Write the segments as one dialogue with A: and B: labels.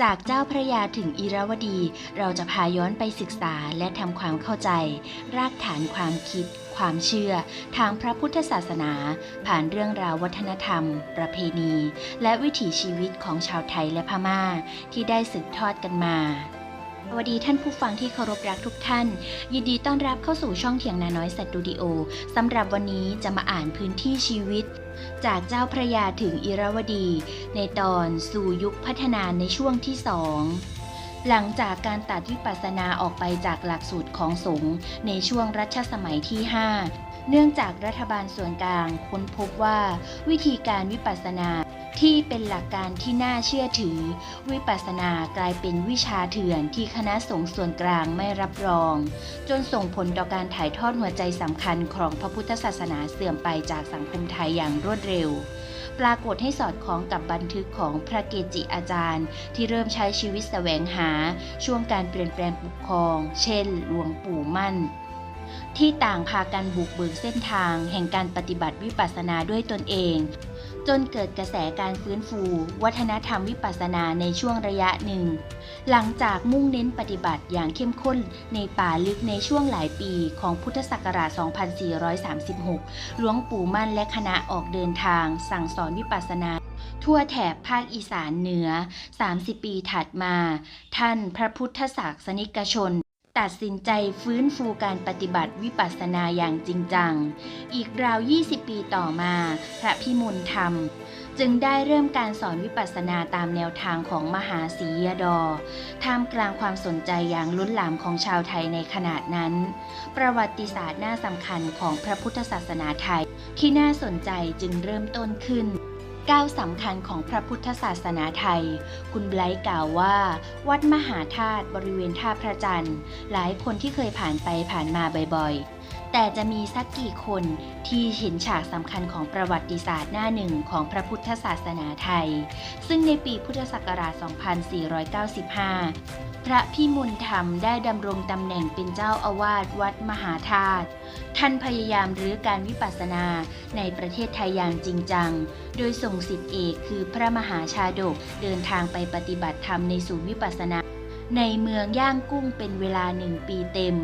A: จากเจ้าพระยาถึงอิราวดี เราจะพาย้อนไปศึกษาและทำความเข้าใจ รากฐานความคิด ความเชื่อ ทางพระพุทธศาสนา ผ่านเรื่องราววัฒนธรรม ประเพณี และวิถีชีวิตของชาวไทยและพม่า ที่ได้สืบทอดกันมาสวัสดีท่านผู้ฟังที่เคารพรักทุกท่าน ยินดีต้อนรับเข้าสู่ช่องเถียงนาน้อยสตูดิโอสำหรับวันนี้จะมาอ่านพื้นที่ชีวิต จากเจ้าพระยาถึงอิราวดี ในตอนสู่ยุคพัฒนาในช่วงที่สองหลังจากการตัดวิปัสสนาออกไปจากหลักสูตรของสงฆ์ในช่วงรัชสมัยที่ 5 เนื่องจากรัฐบาลส่วนกลางค้นพบว่าวิธีการวิปัสสนา ที่เป็นหลักการที่น่าเชื่อถือ วิปัสสนากลายเป็นวิชาเถื่อนที่คณะสงฆ์ส่วนกลางไม่รับรอง จนส่งผลต่อการถ่ายทอดหัวใจสำคัญของพระพุทธศาสนาเสื่อมไปจากสังคมไทยอย่างรวดเร็ว ปรากฏให้สอดคล้องกับบันทึกของพระเกจิอาจารย์ ที่เริ่มใช้ชีวิตแสวงหา ช่วงการเปลี่ยนแปลงปกครอง เช่น หลวงปู่มั่นที่ต่างพากันบุกเบิกเส้นทางแห่งการปฏิบัติวิปัสสนาด้วยตนเอง จนเกิดกระแสการฟื้นฟู วัฒนธรรมวิปัสสนาในช่วงระยะหนึ่ง หลังจากมุ่งเน้นปฏิบัติอย่างเข้มข้นในป่าลึกในช่วงหลายปีของพุทธศักราช 2436 หลวงปู่มั่นและคณะออกเดินทาง สั่งสอนวิปัสสนาทั่วแถบภาคอีสานเหนือ 30 ปีถัดมา ท่านพระพุทธศาสนิกชน ตัดสินใจฟื้นฟูการปฏิบัติวิปัสสนาอย่างจริงจัง อีกราว 20 ปีต่อมา พระพิมลธรรม จึงได้เริ่มการสอนวิปัสสนาตามแนวทางของมหาศียดอ ท่ามกลางความสนใจอย่างล้นหลามของชาวไทยในขนาดนั้น ประวัติศาสตร์น่าสำคัญของพระพุทธศาสนาไทย ที่น่าสนใจจึงเริ่มต้นขึ้น ก้าวสำคัญของพระพุทธศาสนาไทย คุณไบรท์กล่าวว่า วัดมหาธาตุบริเวณท่าพระจันทร์ หลายคนที่เคยผ่านไปผ่านมาบ่อยๆ แต่จะมีสักกี่คนที่เห็นฉากสำคัญของประวัติศาสตร์หน้าหนึ่งของพระพุทธศาสนาไทย ซึ่งในปีพุทธศักราช 2495 พระพิมลธรรมได้ดำรงตำแหน่งเป็นเจ้าอาวาสวัดมหาธาตุ ท่านพยายามรื้อการวิปัสสนาในประเทศไทยอย่างจริงจัง โดยส่งสิทธิเอกคือพระมหาชาดกเดินทางไปปฏิบัติธรรมในศูนย์วิปัสสนาในเมืองย่างกุ้งเป็นเวลาหนึ่งปีเต็ม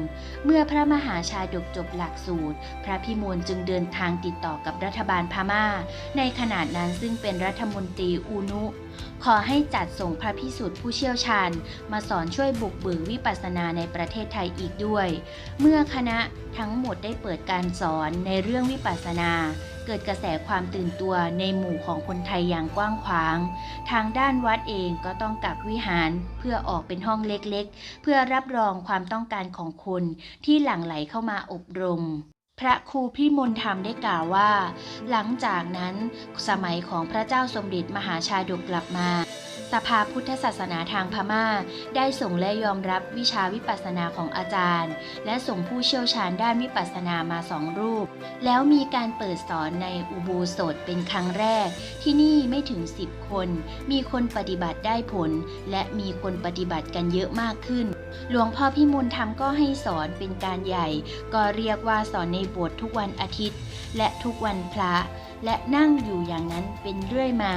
A: เมื่อพระมหาชาดกจบหลักสูตร พระพิมลจึงเดินทางติดต่อกับรัฐบาลพม่า ในขณะนั้นซึ่งเป็นรัฐมนตรีอูนุ ขอให้จัดส่งพระพิสุทธิ์ผู้เชี่ยวชาญ มาสอนช่วยบุกเบิกวิปัสสนาในประเทศไทยอีกด้วย เมื่อคณะทั้งหมดได้เปิดการสอนในเรื่องวิปัสสนา เกิดกระแสความตื่นตัวในหมู่ของคนไทยอย่างกว้างขวาง ทางด้านวัดเองก็ต้องกักวิหารเพื่อออกเป็นห้องเล็กๆ เพื่อรับรองความต้องการของคนที่หลั่งไหลเข้ามาอบรม พระครูพิมลธรรมได้กล่าวว่า หลังจากนั้นสมัยของพระเจ้าสมเด็จมหาชาดกกลับมา สภาพุทธศาสนาทางพม่า ได้ส่งและยอมรับวิชาวิปัสสนาของอาจารย์ และส่งผู้เชี่ยวชาญด้านวิปัสสนามาสองรูป แล้วมีการเปิดสอนในอุโบสถเป็นครั้งแรก ที่นี่ไม่ถึง 10 คน มีคนปฏิบัติได้ผล และมีคนปฏิบัติกันเยอะมากขึ้น หลวงพ่อพิมลธรรมก็ให้สอนเป็นการใหญ่ ก็เรียกว่าสอนในโบสถ์ทุกวันอาทิตย์ และทุกวันพระ และนั่งอยู่อย่างนั้นเป็นเรื่อยมา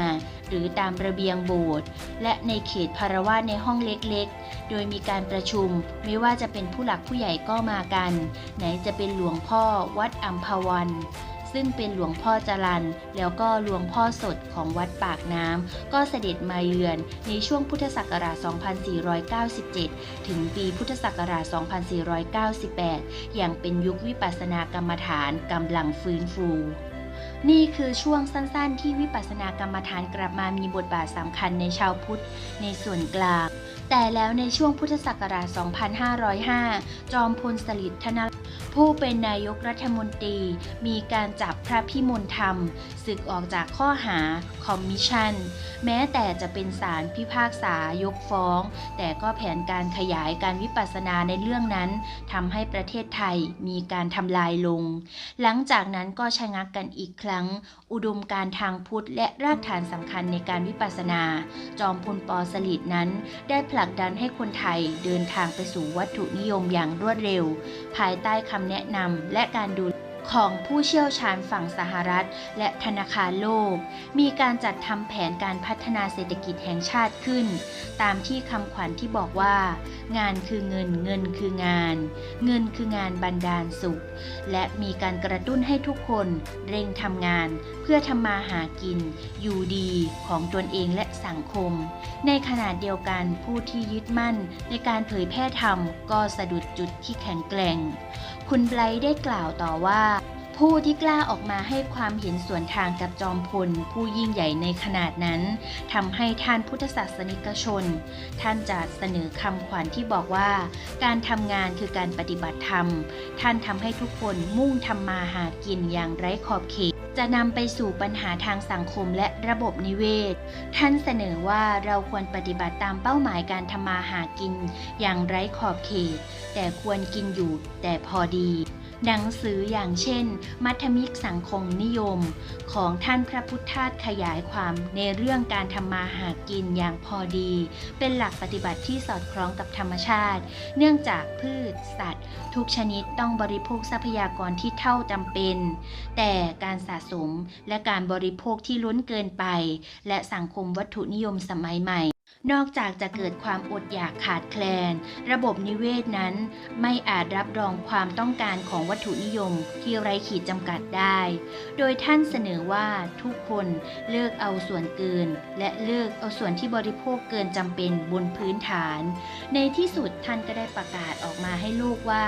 A: หรือตามระเบียงโบสถ์และในเขตพารวาในห้องเล็กๆ โดยมีการประชุมไม่ว่าจะเป็นผู้หลักผู้ใหญ่ก็มากัน ไหนจะเป็นหลวงพ่อวัดอัมพวัน ซึ่งเป็นหลวงพ่อจรันแล้วก็หลวงพ่อสดของวัดปากน้ำก็เสด็จมาเยือนในช่วงพุทธศักราช 2497 ถึงปีพุทธศักราช 2498 อย่างเป็นยุควิปัสสนากรรมฐานกำลังฟื้นฟูนี่คือช่วงสั้นๆ ที่วิปัสสนากรรมฐานกลับมามีบทบาทสำคัญในชาวพุทธในส่วนกลาง แต่แล้วในช่วงพุทธศักราช 2505 จอมพลสฤษดิ์ธน ผู้เป็นนายกรัฐมนตรี มีการจับพระพิมลธรรมศึกออกจากข้อหาคอมมิชชั่น แม้แต่จะเป็นศาลพิพากษายกฟ้อง แต่ก็แผนการขยายการวิปัสสนาในเรื่องนั้นทำให้ประเทศไทยมีการทำลายลง หลังจากนั้นก็ชะงักกันอีกครั้ง อุดมการทางพุทธและรากฐานสำคัญในการวิปัสสนา จอมพลปสฤษดิ์นั้น ได้ผลักดันให้คนไทยเดินทางไปสู่วัตถุนิยมอย่างรวดเร็ว ภายใต้คำแนะนำและการดูของผู้เชี่ยวชาญฝั่งสหรัฐ และธนาคารโลก มีการจัดทำแผนการพัฒนาเศรษฐกิจแห่งชาติขึ้น ตามที่คำขวัญที่บอกว่า งานคือเงินเงินคืองาน เงินคืองานบันดาลสุข และมีการกระตุ้นให้ทุกคนเร่งทำงาน เพื่อทำมาหากิน อยู่ดีของตนเองและสังคม ในขณะเดียวกันผู้ที่ยึดมั่นในการเผยแพร่ธรรมก็สะดุดจุดที่แข็งแกร่ง คุณไบรท์ได้กล่าวต่อว่า ผู้ที่กล้าออกมาให้ความเห็นส่วนทางกับจอมพล ผู้ยิ่งใหญ่ในขนาดนั้นทำให้ท่านพุทธศาสนิกชน ท่านจะเสนอคำขวัญที่บอกว่า การทำงานคือการปฏิบัติธรรม ท่านทำให้ทุกคนมุ่งทำมาหากินอย่างไร้ขอบเขต จะนำไปสู่ปัญหาทางสังคมและระบบนิเวศ ท่านเสนอว่าเราควรปฏิบัติตามเป้าหมายการทำมาหากิน อย่างไร้ขอบเขต แต่ควรกินอยู่แต่พอดี หนังสืออย่างเช่น มัธมิกสังคมนิยม ของท่านพระพุทธทาสขยายความในเรื่องการทำมาหากินอย่างพอดี เป็นหลักปฏิบัติที่สอดคล้องกับธรรมชาติ เนื่องจากพืชสัตว์ ทุกชนิดต้องบริโภคทรัพยากรที่เท่าจำเป็น แต่การสะสมและการบริโภคที่ล้นเกินไป และสังคมวัตถุนิยมสมัยใหม่ นอกจากจะเกิดความอดอยากขาดแคลน ระบบนิเวศนั้น ไม่อาจรับรองความต้องการของวัตถุนิยมที่ไร้ขีดจำกัดได้ โดยท่านเสนอว่าทุกคนเลิกเอาส่วนเกิน และเลิกเอาส่วนที่บริโภคเกินจำเป็นบนพื้นฐาน ในที่สุดท่านก็ได้ประกาศออกมาให้โลกว่า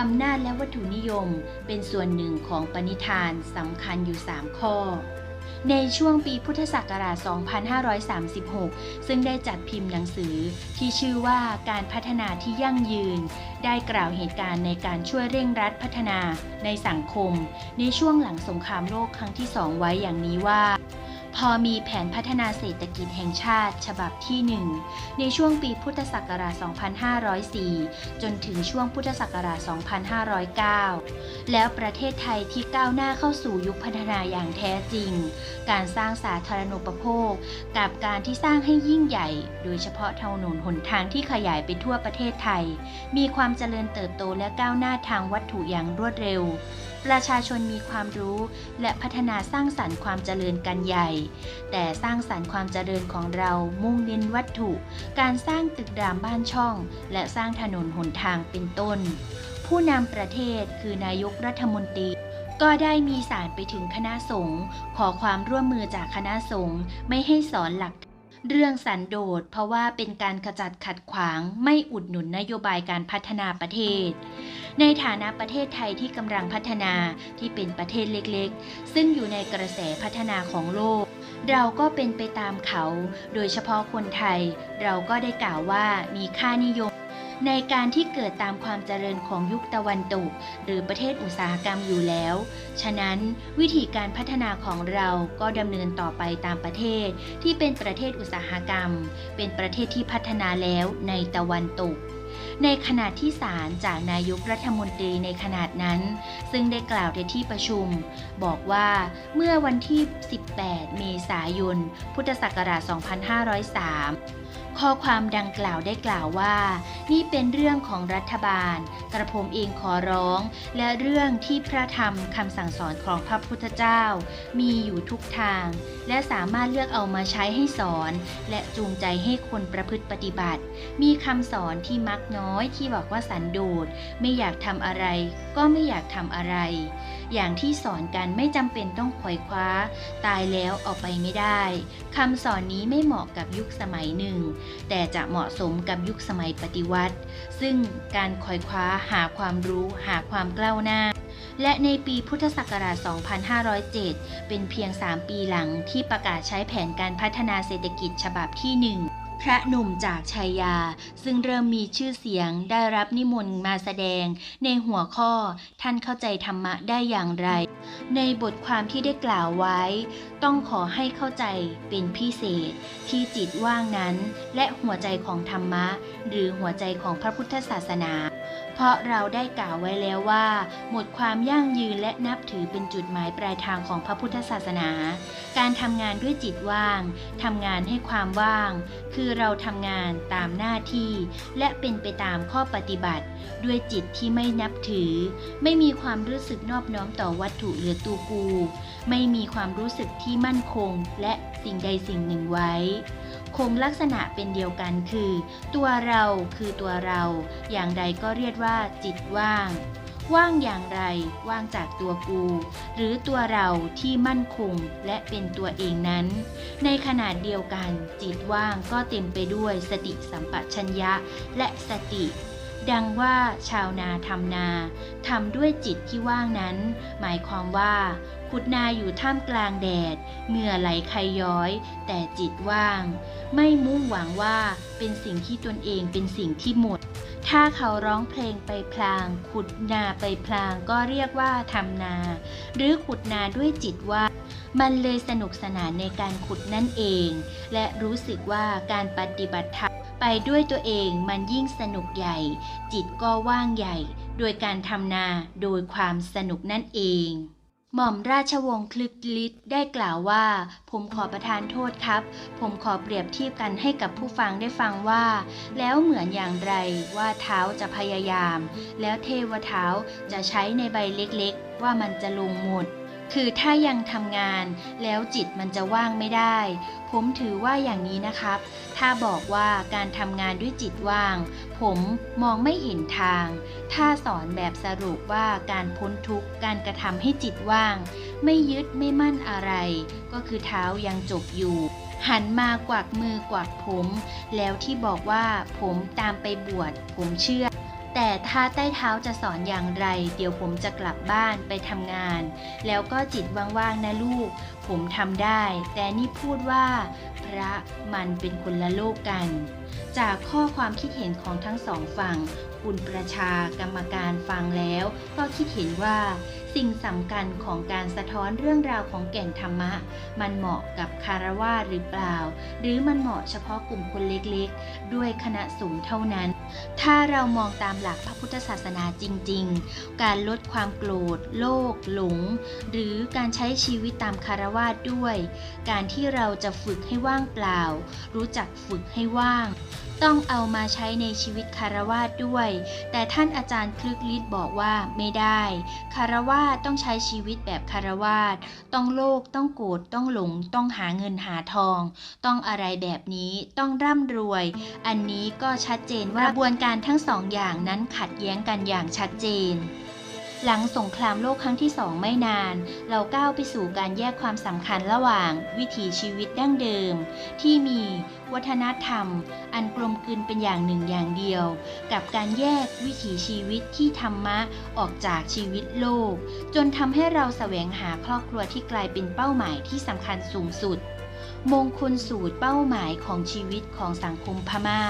A: อำนาจและวัตถุนิยมเป็นส่วนหนึ่งของปณิธานสำคัญอยู่ 3 ข้อ ในช่วงปีพุทธศักราช 2536 ซึ่งได้จัดพิมพ์หนังสือที่ชื่อว่าการพัฒนาที่ยั่งยืน ได้กล่าวเหตุการณ์ในการช่วยเร่งรัดพัฒนาในสังคม ในช่วงหลังสงครามโลกครั้งที่สองไว้อย่างนี้ว่า พอมีแผนพัฒนาเศรษฐกิจแห่งชาติ ฉบับที่ 1 ในช่วงปีพุทธศักราช 2504 จนถึงช่วงพุทธศักราช 2509 แล้วประเทศไทยที่ก้าวหน้าเข้าสู่ยุคพัฒนาอย่างแท้จริง การสร้างสาธารณูปโภค กับการที่สร้างให้ยิ่งใหญ่ โดยเฉพาะถนนหนทางที่ขยายไปทั่วประเทศไทย มีความเจริญเติบโตและก้าวหน้าทางวัตถุอย่างรวดเร็ว ประชาชนมีความรู้ และพัฒนาสร้างสรรค์ความเจริญกันใหญ่ แต่สร้างสรรค์ความเจริญของเรามุ่งเน้นวัตถุ การสร้างตึกรามบ้านช่อง และสร้างถนนหนทางเป็นต้น ผู้นำประเทศคือนายกรัฐมนตรีก็ได้มีสารไปถึงคณะสงฆ์ขอความร่วมมือจากคณะสงฆ์ไม่ให้สอนหลัก เรื่องสันโดษเพราะว่าเป็นการขจัดขัดขวางไม่อุดหนุนนโยบายการพัฒนาประเทศ ในฐานะประเทศไทยที่กำลังพัฒนาที่เป็นประเทศเล็กๆ ซึ่งอยู่ในกระแสพัฒนาของโลก เราก็เป็นไปตามเขา โดยเฉพาะคนไทย เราก็ได้กล่าวว่ามีค่านิยมในการที่เกิดตามความเจริญของยุคตะวันตก หรือประเทศอุตสาหกรรมอยู่แล้ว ฉะนั้นวิธีการพัฒนาของเราก็ดำเนินต่อไปตามประเทศที่เป็นประเทศอุตสาหกรรม เป็นประเทศที่พัฒนาแล้วในตะวันตก ในขณะที่สารจากนายกรัฐมนตรีในขนาดนั้น ซึ่งได้กล่าวในที่ประชุม บอกว่าเมื่อวันที่ 18 เมษายน พุทธศักราช 2503 ข้อความดังกล่าวได้กล่าวว่า นี่เป็นเรื่องของรัฐบาล กระผมเองขอร้อง และเรื่องที่พระธรรมคำสั่งสอนของพระพุทธเจ้า มีอยู่ทุกทาง และสามารถเลือกเอามาใช้ให้สอน และจูงใจให้คนประพฤติปฏิบัติ มีคำสอนที่มักน้อยที่บอกว่าสันโดษไม่อยากทำอะไร ก็ไม่อยากทำอะไร อย่างที่สอนกันไม่จำเป็นต้องขวอยคว้า ตายแล้วเอาไปไม่ได้คำสอนนี้ไม่เหมาะกับยุคสมัยหนึ่ง แต่จะเหมาะสมกับยุคสมัยปฏิวัติ ซึ่งการคอยคว้าหาความรู้ หาความกล้าวหน้าและในปีพุทธศักราช 2507 เป็นเพียง 3 ปีหลังที่ประกาศใช้แผนการพัฒนาเศรษฐกิจฉบับที่ 1 พระหนุ่มจากชัยยา ซึ่งเริ่มมีชื่อเสียงได้รับนิมนต์มาแสดง ในหัวข้อท่านเข้าใจธรรมะได้อย่างไร ในบทความที่ได้กล่าวไว้ ต้องขอให้เข้าใจเป็นพิเศษ ที่จิตว่างนั้น และหัวใจของธรรมะ หรือหัวใจของพระพุทธศาสนา เพราะเราได้กล่าวไว้แล้วว่า หมดความยั่งยืนและนับถือเป็นจุดหมายปลายทางของพระพุทธศาสนา การทำงานด้วยจิตว่างทำงานให้ความว่าง คือเราทำงานตามหน้าที่ และเป็นไปตามข้อปฏิบัติ ด้วยจิตที่ไม่นับถือ ไม่มีความรู้สึกนอบน้อมต่อวัตถุหรือตัวกู ไม่มีความรู้สึกที่มั่นคงและสิ่งใดสิ่งหนึ่งไว้ คงลักษณะเป็นเดียวกันคือ ตัวเราคือตัวเรา อย่างใดก็เรียกว่า จิตว่าง ว่างอย่างไร ว่างจากตัวกู หรือตัวเราที่มั่นคงและเป็นตัวเองนั้น ในขณะเดียวกัน จิตว่างก็เต็มไปด้วยสติสัมปชัญญะและสติดังว่าชาวนาทำนาทำด้วยจิตที่ว่างนั้น หมายความว่า ขุดนาอยู่ท่ามกลางแดด เหงื่อไหลใครย้อย แต่จิตว่าง ไม่มุ่งหวังว่าเป็นสิ่งที่ตนเองเป็นสิ่งที่หมด ถ้าเขาร้องเพลงไปพลาง ขุดนาไปพลางก็เรียกว่าทำนา หรือขุดนาด้วยจิตว่ามันเลยสนุกสนานในการขุดนั่นเอง และรู้สึกว่าการปฏิบัติธรรมไปด้วยตัวเองมันยิ่งสนุกใหญ่ จิตก็ว่างใหญ่ โดยการทำนาโดยความสนุกนั่นเอง หม่อมราชวงศ์คลึกฤทธิ์ได้กล่าวว่า ผมขอประทานโทษครับ ผมขอเปรียบเทียบกันให้กับผู้ฟังได้ฟังว่า แล้วเหมือนอย่างไรว่าเท้าจะพยายาม แล้วเทวเท้าจะใช้ในใบเล็กๆ ว่ามันจะลงหมด คือถ้ายังทำงานแล้วจิตมันจะว่างไม่ได้ ผมถือว่าอย่างนี้นะครับ ถ้าบอกว่าการทำงานด้วยจิตว่าง ผมมองไม่เห็นทาง ถ้าสอนแบบสรุปว่าการพ้นทุกข์การกระทำให้จิตว่าง ไม่ยึดไม่มั่นอะไร ก็คือเท้ายังจบอยู่หันมากวักมือกวักผม แล้วที่บอกว่าผมตามไปบวชผมเชื่อ แต่ถ้าใต้เท้าจะสอนอย่างไร เดี๋ยวผมจะกลับบ้านไปทำงาน แล้วก็จิตว่างๆนะลูก ผมทำได้ แต่นี่พูดว่า พระมันเป็นคนละโลกกัน จากข้อความคิดเห็นของทั้งสองฝั่ง คุณประชากรรมการฟังแล้ว ก็คิดเห็นว่า สิ่งสำคัญของการสะท้อนเรื่องราวของแก่นธรรมะ มันเหมาะกับคารวาหรือเปล่า หรือมันเหมาะเฉพาะกลุ่มคนเล็กๆ ด้วยคณะสูงเท่านั้น ถ้าเรามองตามหลักพระพุทธศาสนาจริง ๆ การลดความโกรธ โลภหลง หรือการใช้ชีวิตตามคารวาด้วย การที่เราจะฝึกให้ว่างเปล่า รู้จักฝึกให้ว่าง ต้องเอามาใช้ในชีวิตคารวาสด้วย แต่ท่านอาจารย์คลึกฤทธิ์บอกว่าไม่ได้ คารวาสต้องใช้ชีวิตแบบคารวาสต้องโลภต้องโกรธต้องหลง ต้องหาเงินหาทอง ต้องอะไรแบบนี้ต้องร่ำรวย อันนี้ก็ชัดเจนว่ากระบวนการทั้งสองอย่างนั้นขัดแย้งกันอย่างชัดเจน หลังสงครามโลกครั้งที่สองไม่นาน เราก้าวไปสู่การแยกความสำคัญระหว่าง วิถีชีวิตดั้งเดิม ที่มีวัฒนธรรม อันกลมกลืนเป็นอย่างหนึ่งอย่างเดียว กับการแยกวิถีชีวิตที่ธรรมะออกจากชีวิตโลก จนทำให้เราแสวงหาครอบครัวที่กลายเป็นเป้าหมายที่สำคัญสูงสุด มงคลสูตรเป้าหมายของชีวิตของสังคมพมา่า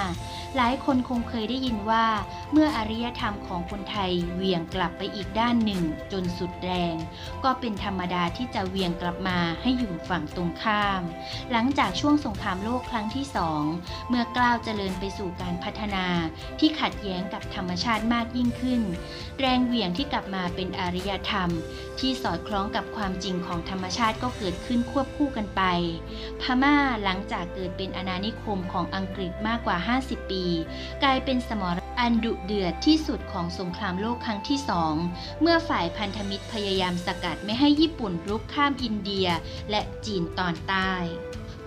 A: หลายคนคงเคยได้ยินว่า เมื่ออารยธรรมของคนไทยเวียงกลับไปอีกด้านหนึ่ง จนสุดแรง ก็เป็นธรรมดาที่จะเวียงกลับมาให้อยู่ฝั่งตรงข้าม หลังจากช่วงสงครามโลกครั้งที่สองเมื่อกล้าวเจริญไปสู่การพัฒนาที่ขัดแย้งกับธรรมชาติมากยิ่งขึ้น แรงเหวี่ยงที่กลับมาเป็นอารยธรรม ที่สอดคล้องกับความจริงของธรรมชาติก็เกิดขึ้นควบคู่กันไป พม่าหลังจากเกิดเป็นอาณานิคมของอังกฤษมากกว่า 50 ปี กลายเป็นสมรอันดุเดือดที่สุดของสงครามโลกครั้งที่สองเมื่อฝ่ายพันธมิตรพยายามสกัดไม่ให้ญี่ปุ่นรุกข้ามอินเดียและจีนตอนใต้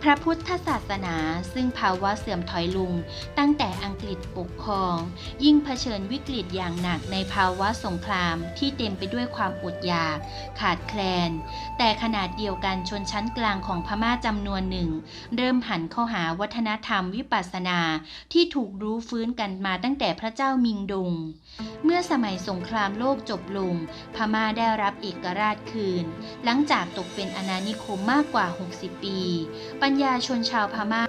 A: พระพุทธศาสนาซึ่งภาวะเสื่อมถอยลงตั้งแต่อังกฤษปกครอง ยิ่งเผชิญวิกฤตอย่างหนักในภาวะสงครามที่เต็มไปด้วยความอดอยาก ขาดแคลน แต่ขนาดเดียวกันชนชั้นกลางของพม่าจำนวนหนึ่ง เริ่มหันเข้าหาวัฒนธรรมวิปัสสนาที่ถูกรู้ฟื้นกันมาตั้งแต่พระเจ้ามิงดง เมื่อสมัยสงครามโลกจบลง พม่าได้รับเอกราชคืน หลังจากตกเป็นอาณานิคมมากกว่า 60 ปีปัญญาชนชาวพม่า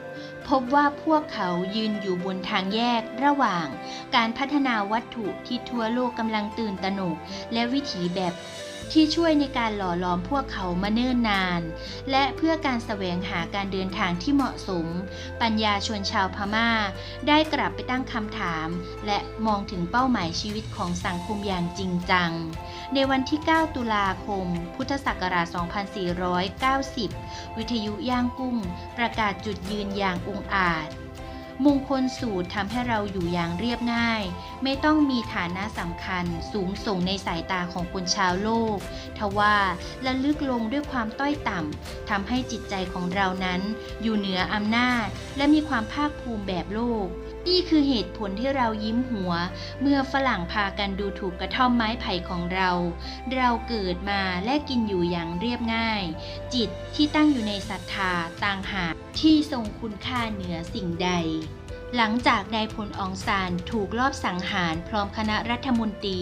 A: พบว่าพวกเขายืนอยู่บนทางแยกระหว่าง การพัฒนาวัตถุที่ทั่วโลกกำลังตื่นตระหนก และวิถีแบบ ที่ช่วยในการหล่อหลอมพวกเขามาเนิ่นนาน และเพื่อการแสวงหาการเดินทางที่เหมาะสม ปัญญาชนชาวพม่า ได้กลับไปตั้งคำถาม และมองถึงเป้าหมายชีวิตของสังคมอย่างจริงจัง ในวันที่ 9 ตุลาคม พุทธศักราช 2490 วิทยุย่างกุ้ง ประกาศจุดยืนอย่างองอาจ มงคลสูตรทำให้เราอยู่อย่างเรียบง่าย ไม่ต้องมีฐานะสำคัญสูงส่งในสายตาของคนชาวโลก ทว่าและลึกลงด้วยความต้อยต่ำทำให้จิตใจของเรานั้น อยู่เหนืออำนาจ และมีความภาคภูมิแบบโลก นี่คือเหตุผลที่เรายิ้มหัว เมื่อฝรั่งพากันดูถูกกระท่อมไม้ไผ่ของเรา เราเกิดมาและกินอยู่อย่างเรียบง่าย จิตที่ตั้งอยู่ในศรัทธาต่างหากที่ทรงคุณค่าเหนือสิ่งใด หลังจากนายพลอองซานถูกลอบสังหารพร้อมคณะรัฐมนตรี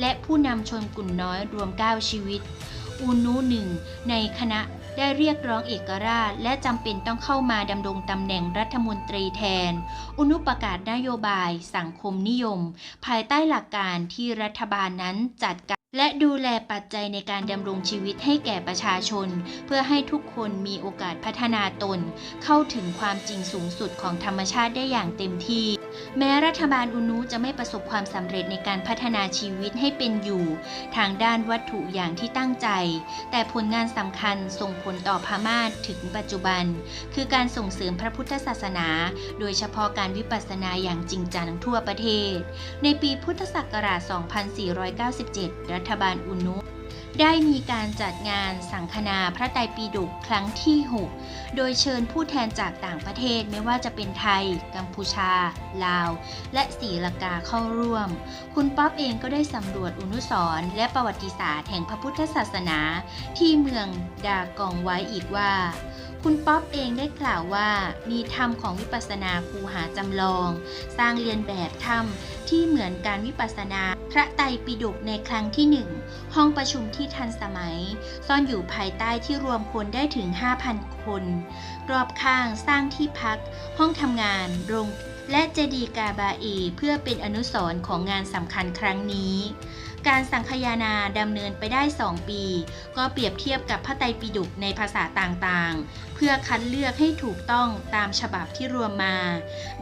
A: และผู้นำชนกลุ่มน้อยรวม 9 ชีวิต อูนูหนึ่งในคณะ ได้เรียกร้องเอกราช และจำเป็นต้องเข้ามาดำรงตำแหน่งรัฐมนตรีแทน อุนุประกาศนโยบาย สังคมนิยม ภายใต้หลักการที่รัฐบาลนั้นจัดการ และดูแลปัจจัยในการดำรงชีวิตให้แก่ประชาชน เพื่อให้ทุกคนมีโอกาสพัฒนาตน เข้าถึงความจริงสูงสุดของธรรมชาติได้อย่างเต็มที่ แม้รัฐบาลอุนุจะไม่ประสบความสำเร็จในการพัฒนาชีวิตให้เป็นอยู่ ทางด้านวัตถุอย่างที่ตั้งใจ แต่ผลงานสำคัญส่งผลต่อพม่าถึงปัจจุบัน คือการส่งเสริมพระพุทธศาสนา โดยเฉพาะการวิปัสสนาอย่างจริงจังทั่วประเทศ ในปีพุทธศักราช 2497ฐบาลอุนุได้มีการจัดงานสังคนาพระไตรปิฎกครั้งที่ 6 โดยเชิญผู้แทนจากต่างประเทศไม่ว่าจะเป็นไทย กัมพูชา ลาว และศรีลังกาเข้าร่วม คุณป๊อปเองก็ได้สำรวจอนุสรณ์และประวัติศาสตร์แห่งพระพุทธศาสนาที่เมืองดากองไว้อีกว่า คุณป๊อปเองได้กล่าวว่า มีธรรมของวิปัสสนาคูหาจำลอง สร้างเรียนแบบธรรมที่เหมือนการวิปัสสนา พระไตรปิฎกในครั้งที่หนึ่งห้องประชุมที่ทันสมัย ซ่อนอยู่ภายใต้ที่รวมคนได้ถึง 5,000 คน รอบข้างสร้างที่พัก ห้องทำงานโรงและเจดีกาบาอีเพื่อเป็นอนุสรณ์ของงานสำคัญครั้งนี้ การสังคายนาดำเนินไปได้ 2 ปี ก็เปรียบเทียบกับพระไตรปิฎกในภาษาต่างๆ เพื่อคัดเลือกให้ถูกต้องตามฉบับที่รวมมา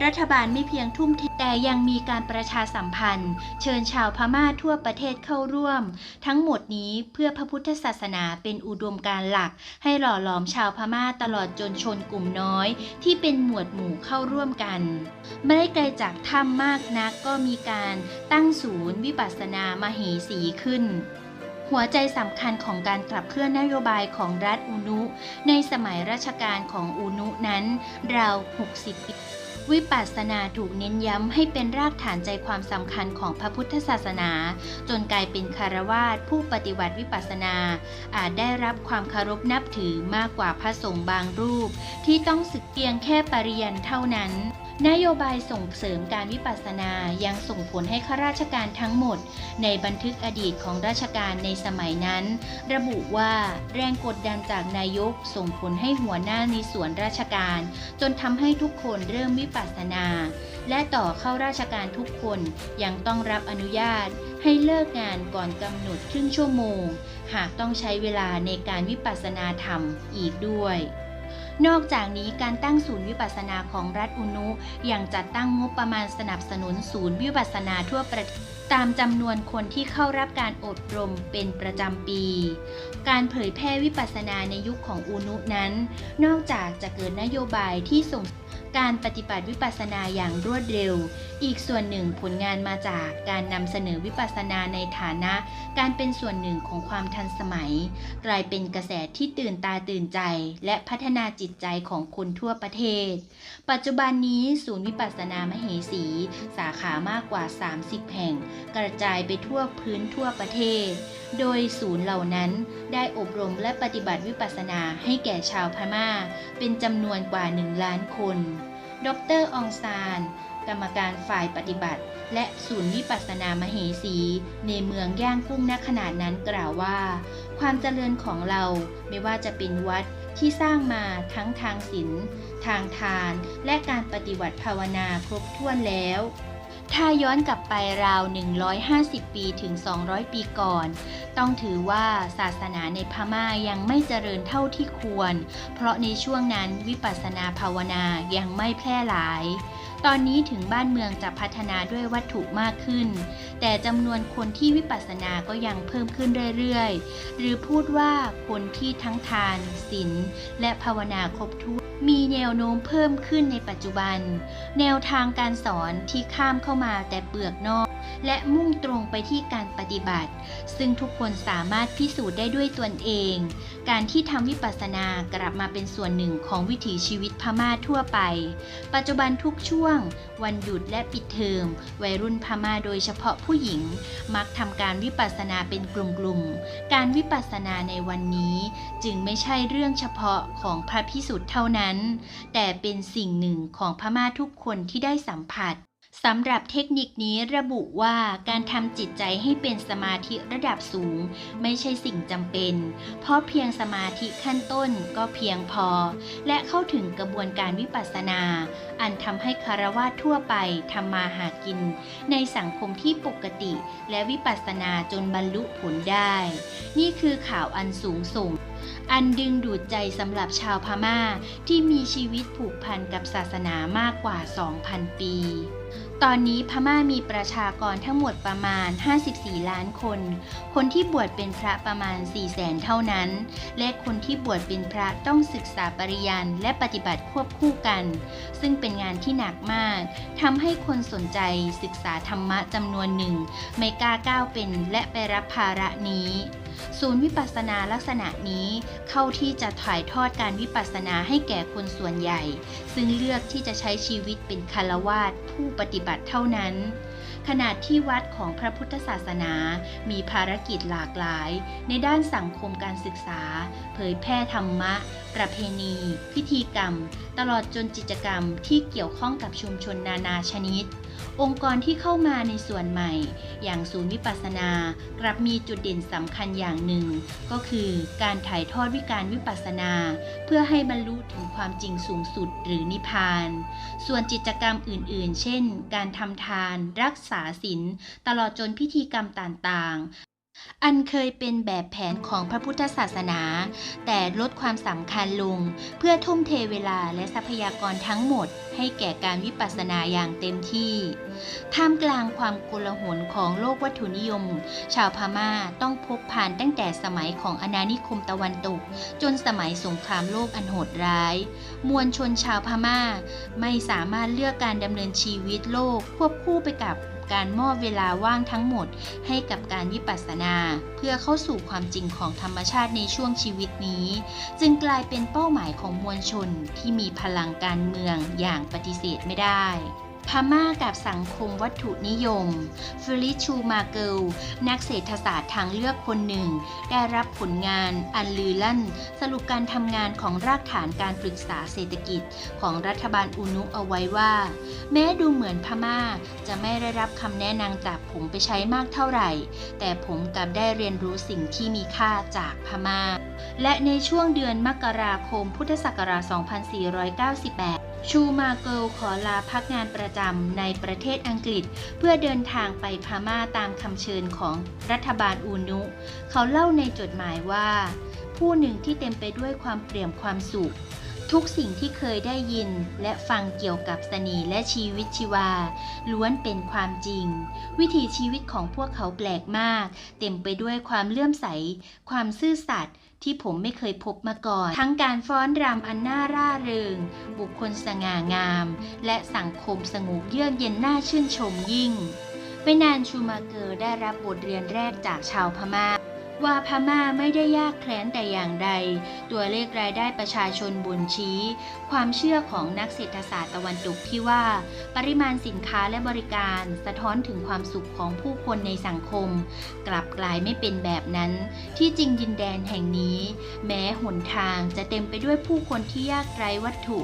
A: รัฐบาลไม่เพียงทุ่มเทแต่ยังมีการประชาสัมพันธ์ เชิญชาวพม่าทั่วประเทศเข้าร่วม ทั้งหมดนี้เพื่อพระพุทธศาสนาเป็นอุดมการหลัก ให้หล่อหลอมชาวพม่าตลอดจนชนกลุ่มน้อย ที่เป็นหมวดหมู่เข้าร่วมกัน ไม่ได้ไกลจากถ้ำมากนักก็มีการตั้งศูนย์วิปัสสนามเหสีขึ้น หัวใจสำคัญของการขับเคลื่อนนโยบายของรัฐอุนุ ในสมัยราชการของอุนุนั้น ราว 60 ปีวิปัสสนาถูกเน้นย้ำให้เป็นรากฐานใจความสำคัญของพระพุทธศาสนา จนกลายเป็นคารวาสผู้ปฏิบัติวิปัสสนา อาจได้รับความเคารพนับถือมากกว่าพระสงฆ์บางรูป ที่ต้องศึกเพียงแค่ปริยันเท่านั้น นโยบายส่งเสริมการวิปัสสนายังส่งผลให้ข้าราชการทั้งหมด ในบันทึกอดีตของราชการในสมัยนั้น ระบุว่าแรงกดดันจากนายกส่งผลให้หัวหน้าในส่วนราชการ จนทำให้ทุกคนเริ่มวิปัสสนา และต่อเข้าราชการทุกคนยังต้องรับอนุญาต ให้เลิกงานก่อนกำหนดครึ่งชั่วโมง หากต้องใช้เวลาในการวิปัสสนาธรรมอีกด้วย นอกจากนี้การตั้งศูนย์วิปัสสนาของรัฐอุนุยังจัดตั้งงบประมาณสนับสนุนศูนย์วิปัสสนาทั่วประเทศตามจำนวนคนที่เข้ารับการอบรมเป็นประจำปี การเผยแพร่วิปัสสนาในยุคของอุนุนั้น นอกจากจะเกิดนโยบายที่ส่ง การปฏิบัติวิปัสสนาอย่างรวดเร็ว อีกส่วนหนึ่งผลงานมาจากการนำเสนอวิปัสสนาในฐานะ การเป็นส่วนหนึ่งของความทันสมัย กลายเป็นกระแสที่ตื่นตาตื่นใจ และพัฒนาจิตใจของคนทั่วประเทศ ปัจจุบันนี้ศูนย์วิปัสสนามเหสี สาขามากกว่า 30 แห่ง กระจายไปทั่วพื้นทั่วประเทศ โดยศูนย์เหล่านั้นได้อบรมและปฏิบัติวิปัสสนาให้แก่ชาวพม่า เป็นจำนวนกว่า 1 ล้านคน ดรอองซาน กรรมการฝ่ายปฏิบัติ และศูนย์วิปัสสนามเหสี ในเมืองย่างกุ้งณขนาดนั้นกล่าวว่า ความเจริญของเราไม่ว่าจะเป็นวัดที่สร้างมาทั้งทางศีลทางทาน และการปฏิบัติภาวนาครบถ้วนแล้ว ถ้าย้อนกลับไปราว 150 ปีถึง 200 ปีก่อน ต้องถือว่าศาสนาในพม่ายังไม่เจริญเท่าที่ควร เพราะในช่วงนั้นวิปัสสนาภาวนายังไม่แพร่หลาย ตอนนี้ถึงบ้านเมืองจะพัฒนาด้วยวัตถุมากขึ้น แต่จำนวนคนที่วิปัสสนาก็ยังเพิ่มขึ้นเรื่อยๆ หรือพูดว่าคนที่ทั้งทานศีลและภาวนาครบถ้วน มีแนวโน้มเพิ่มขึ้นในปัจจุบัน แนวทางการสอนที่ข้ามเข้ามาแต่เปลือกนอก และมุ่งตรงไปที่การปฏิบัติ ซึ่งทุกคนสามารถพิสูจน์ได้ด้วยตนเอง การที่ทำวิปัสสนากลับมาเป็นส่วนหนึ่งของวิถีชีวิตพม่าทั่วไป ปัจจุบันทุกช่วง วันหยุดและปิดเทอมวัยรุ่นพม่าโดยเฉพาะผู้หญิง มักทำการวิปัสสนาเป็นกลุ่มๆ การวิปัสสนาในวันนี้ จึงไม่ใช่เรื่องเฉพาะของพระพิสุทธ์เท่านั้นแต่เป็นสิ่งหนึ่งของพม่าทุกคนที่ได้สัมผัสสำหรับเทคนิคนี้ระบุว่าการทำจิตใจให้เป็นสมาธิระดับสูง ไม่ใช่สิ่งจำเป็น เพราะเพียงสมาธิขั้นต้นก็เพียงพอ และเข้าถึงกระบวนการวิปัสสนา อันทำให้คารวะทั่วไปทำมาหากิน ในสังคมที่ปกติ และวิปัสสนาจนบรรลุผลได้ นี่คือข่าวอันสูงส่ง อันดึงดูดใจสำหรับชาวพม่าที่มีชีวิตผูกพันกับศาสนามากกว่า 2,000 ปี ตอนนี้พม่ามีประชากรทั้งหมดประมาณ 54 ล้านคน คนที่บวชเป็นพระประมาณ 4 0 0แสนเท่านั้น และคนที่บวชเป็นพระต้องศึกษาปริยันและปฏิบัติควบคู่กัน ซึ่งเป็นงานที่หนักมากทำให้คนสนใจศึกษาธรรมะจำนวนหนึ่ง ไม่กล้าก้าวเป็นและไปรับภาระนี้ ศูนย์วิปัสสนาลักษณะนี้เข้าที่จะถ่ายทอดการวิปัสสนาให้แก่คนส่วนใหญ่ ซึ่งเลือกที่จะใช้ชีวิตเป็นคารวาสผู้ปฏิบัติเท่านั้น ขณะที่วัดของพระพุทธศาสนา มีภารกิจหลากหลาย ในด้านสังคมการศึกษา เผยแพร่ธรรมะ ประเพณี พิธีกรรม ตลอดจนกิจกรรมที่เกี่ยวข้องกับชุมชนนานาชนิด องค์กรที่เข้ามาในส่วนใหม่ อย่างศูนย์วิปัสสนากลับมีจุดเด่นสำคัญอย่างหนึ่ง ก็คือการถ่ายทอดวิการวิปัสสนา เพื่อให้บรรลุถึงความจริงสูงสุดหรือนิพพาน ส่วนกิจกรรมอื่น ๆ เช่น การทำทาน รักษาศีลตลอดจนพิธีกรรมต่าง ๆ อันเคยเป็นแบบแผนของพระพุทธศาสนา แต่ลดความสำคัญลง เพื่อทุ่มเทเวลาและทรัพยากรทั้งหมด ให้แก่การวิปัสสนาอย่างเต็มที่ท่ามกลางความโกลาหลของโลกวัตถุนิยม ชาวพม่าต้องพบผ่านตั้งแต่สมัยของอาณานิคมตะวันตก จนสมัยสงครามโลกอันโหดร้าย มวลชนชาวพม่า ไม่สามารถเลือกการดำเนินชีวิตโลกควบคู่ไปกับการมอบเวลาว่างทั้งหมดให้กับการวิปัสสนา เพื่อเข้าสู่ความจริงของธรรมชาติในช่วงชีวิตนี้ จึงกลายเป็นเป้าหมายของมวลชนที่มีพลังการเมืองอย่างปฏิเสธไม่ได้ พม่ากับสังคมวัตถุนิยมฟิลิชชูมาเกิล นักเศรษฐศาสตร์ทางเลือกคนหนึ่ง ได้รับผลงานอันลือลั่น สรุปการทำงานของรากฐานการปรึกษาเศรษฐกิจของรัฐบาลอุนุเอาไว้ว่า แม้ดูเหมือนพม่าจะไม่ได้รับคำแนะนำจากผมไปใช้มากเท่าไหร่ แต่ผมกลับได้เรียนรู้สิ่งที่มีค่าจากพม่า และในช่วงเดือนมกราคมพุทธศักราช 2498 ชูมาเกิลขอลาพักงานประจำในประเทศอังกฤษ เพื่อเดินทางไปพม่าตามคำเชิญของรัฐบาลอูนุ เขาเล่าในจดหมายว่า ผู้หนึ่งที่เต็มไปด้วยความเปลี่ยมความสุข ทุกสิ่งที่เคยได้ยินและฟังเกี่ยวกับสนีและชีวิตชีวา ล้วนเป็นความจริง วิถีชีวิตของพวกเขาแปลกมาก เต็มไปด้วยความเลื่อมใส ความซื่อสัตย์ ที่ผมไม่เคยพบมาก่อน ทั้งการฟ้อนรำอันน่าร่าเริง บุคคลสง่างาม และสังคมสงบเยือกเย็นน่าชื่นชมยิ่ง ไม่นานชูมาเกอร์ได้รับบทเรียนแรกจากชาวพม่า ว่าพม่าไม่ได้ยากแคลนแต่อย่างใด ตัวเลขรายได้ประชาชนบุญชี้ ความเชื่อของนักเศรษฐศาสตร์ตะวันตกที่ว่า ปริมาณสินค้าและบริการ สะท้อนถึงความสุขของผู้คนในสังคม กลับกลายไม่เป็นแบบนั้น ที่จริงดินแดนแห่งนี้ แม้หนทางจะเต็มไปด้วยผู้คนที่ยากไร้วัตถุ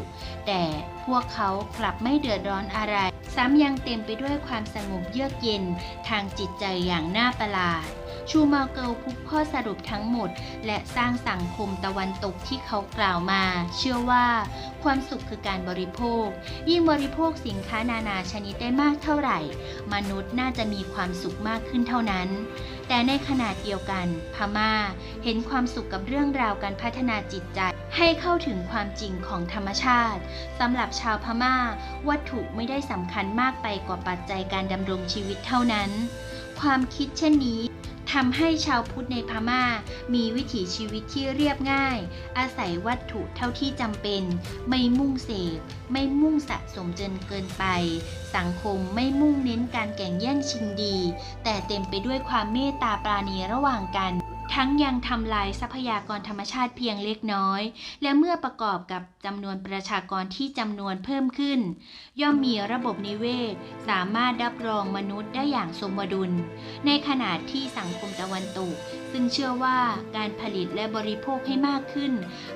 A: แต่พวกเขากลับไม่เดือดร้อนอะไร ซ้ำยังเต็มไปด้วยความสงบเยือกเย็นทางจิตใจอย่างน่าประหลาด ชูมาเกลพุกข้อสรุปทั้งหมด และสร้างสังคมตะวันตกที่เขากล่าวมา เชื่อว่าความสุขคือการบริโภค ยิ่งบริโภคสินค้านานาชนิดได้มากเท่าไหร่ มนุษย์น่าจะมีความสุขมากขึ้นเท่านั้น แต่ในขณะเดียวกัน พม่าเห็นความสุขกับเรื่องราวการพัฒนาจิตใจให้เข้าถึงความจริงของธรรมชาติสำหรับชาวพม่า วัตถุไม่ได้สำคัญมากไปกว่าปัจจัยการดำรงชีวิตเท่านั้น ความคิดเช่นนี้ ทำให้ชาวพุทธในพม่า มีวิถีชีวิตที่เรียบง่าย อาศัยวัตถุเท่าที่จำเป็น ไม่มุ่งเสพ ไม่มุ่งสะสมจนเกินไป สังคมไม่มุ่งเน้นการแข่งแย่งชิงดี แต่เต็มไปด้วยความเมตตาปราณีระหว่างกัน ทั้งยังทำลายทรัพยากรธรรมชาติเพียงเล็กน้อย และเมื่อประกอบกับจำนวนประชากรที่จำนวนเพิ่มขึ้น ย่อมมีระบบนิเวศ สามารถรับรองมนุษย์ได้อย่างสมดุล ในขณะที่สังคมตะวันตก ซึ่งเชื่อว่าการผลิตและบริโภคให้มากขึ้น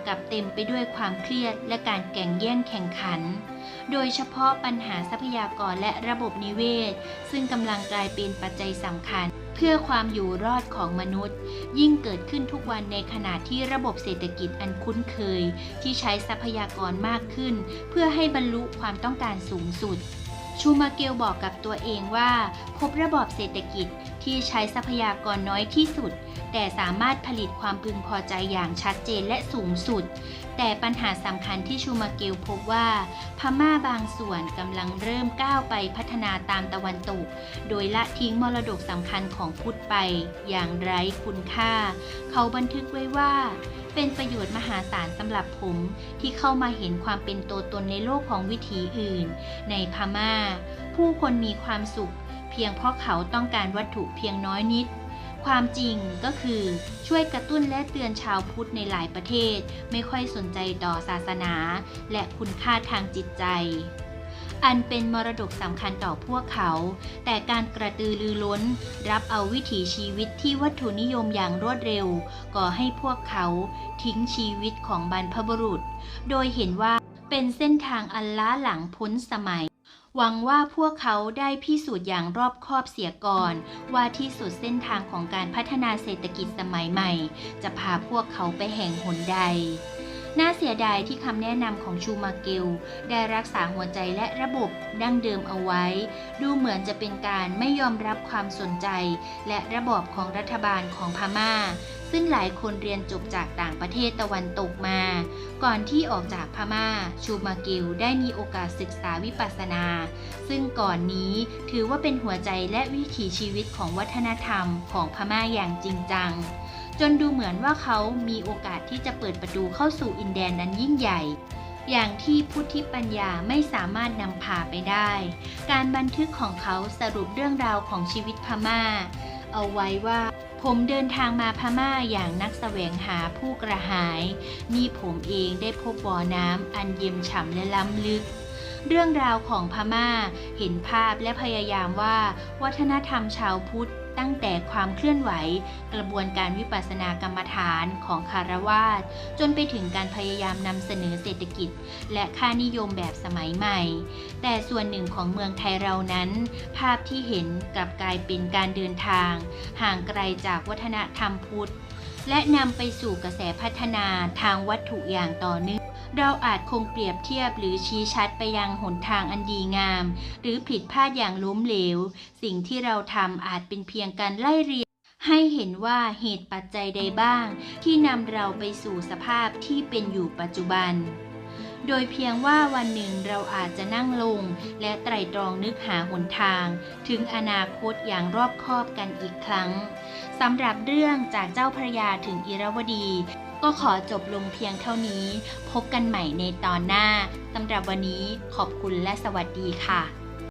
A: กับเต็มไปด้วยความเครียดและการแข่งแย่งแข่งขัน โดยเฉพาะปัญหาทรัพยากรและระบบนิเวศ ซึ่งกำลังกลายเป็นปัจจัยสำคัญ เพื่อความอยู่รอดของมนุษย์ ยิ่งเกิดขึ้นทุกวันในขณะที่ระบบเศรษฐกิจอันคุ้นเคย ที่ใช้ทรัพยากรมากขึ้น เพื่อให้บรรลุความต้องการสูงสุดชูมาเกลบอกกับตัวเองว่า พบระบอบเศรษฐกิจที่ใช้ทรัพยากรน้อยที่สุด แต่สามารถผลิตความพึงพอใจอย่างชัดเจนและสูงสุด แต่ปัญหาสำคัญที่ชูมาเกลพบว่า พม่าบางส่วนกำลังเริ่มก้าวไปพัฒนาตามตะวันตก โดยละทิ้งมรดกสำคัญของพุทธไปอย่างไร้คุณค่า เขาบันทึกไว้ว่า เป็นประโยชน์มหาศาลสำหรับผมที่เข้ามาเห็นความเป็นตัวตนในโลกของวิถีอื่น ในพม่า ผู้คนมีความสุข เพียงเพราะเขาต้องการวัตถุเพียงน้อยนิด ความจริงก็คือช่วยกระตุ้นและเตือนชาวพุทธในหลายประเทศ ไม่ค่อยสนใจต่อศาสนา และคุณค่าทางจิตใจ อันเป็นมรดกสำคัญต่อพวกเขา แต่การกระตือรือร้น รับเอาวิถีชีวิตที่วัตถุนิยมอย่างรวดเร็ว ก่อให้พวกเขาทิ้งชีวิตของบรรพบุรุษ โดยเห็นว่าเป็นเส้นทางอันล้าหลังพ้นสมัย หวังว่าพวกเขาได้พิสูจน์อย่างรอบคอบเสียก่อน ว่าที่สุดเส้นทางของการพัฒนาเศรษฐกิจสมัยใหม่ จะพาพวกเขาไปแห่งหนใด น่าเสียดายที่คำแนะนำของชูมาเกลได้รักษาหัวใจและระบบดั้งเดิมเอาไว้ ดูเหมือนจะเป็นการไม่ยอมรับความสนใจ และระบอบของรัฐบาลของพม่า ซึ่งหลายคนเรียนจบจากต่างประเทศตะวันตกมา ก่อนที่ออกจากพม่า ชูมาเกลได้มีโอกาสศึกษาวิปัสสนา ซึ่งก่อนนี้ถือว่าเป็นหัวใจและวิถีชีวิตของวัฒนธรรมของพม่าอย่างจริงจัง จนดูเหมือนว่าเขามีโอกาสที่จะเปิดประตูเข้าสู่อินแดนนั้นยิ่งใหญ่ อย่างที่พุทธิปัญญาไม่สามารถนำพาไปได้ การบันทึกของเขาสรุปเรื่องราวของชีวิตพม่า เอาไว้ว่าผมเดินทางมาพม่าอย่างนักแสวงหาผู้กระหาย นี่ผมเองได้พบบ่อน้ำอันเย็นฉ่ำและล้ำลึก เรื่องราวของพม่าเห็นภาพและพยายามว่า วัฒนธรรมชาวพุทธ ตั้งแต่ความเคลื่อนไหว กระบวนการวิปัสสนากรรมฐานของคารวาสจนไปถึงการพยายามนำเสนอเศรษฐกิจ และค่านิยมแบบสมัยใหม่ แต่ส่วนหนึ่งของเมืองไทยเรานั้น ภาพที่เห็นกลับกลายเป็นการเดินทาง ห่างไกลจากวัฒนธรรมพุทธ และนำไปสู่กระแสพัฒนาทางวัตถุอย่างต่อเนื่อง เราอาจคงเปรียบเทียบหรือชี้ชัดไปยังหนทางอันดีงาม หรือผิดพลาดอย่างล้มเหลว สิ่งที่เราทำอาจเป็นเพียงการไล่เรียงให้เห็นว่าเหตุปัจจัยใดบ้าง ที่นำเราไปสู่สภาพที่เป็นอยู่ปัจจุบัน โดยเพียงว่าวันหนึ่งเราอาจจะนั่งลง และไตร่ตรองนึกหาหนทาง ถึงอนาคตอย่างรอบคอบกันอีกครั้งสำหรับเรื่องจากเจ้าพระยาถึงอิรวดี ก็ขอจบลงเพียงเท่านี้ พบกันใหม่ในตอนหน้าสำหรับวันนี้ขอบคุณและสวัสดีค่ะ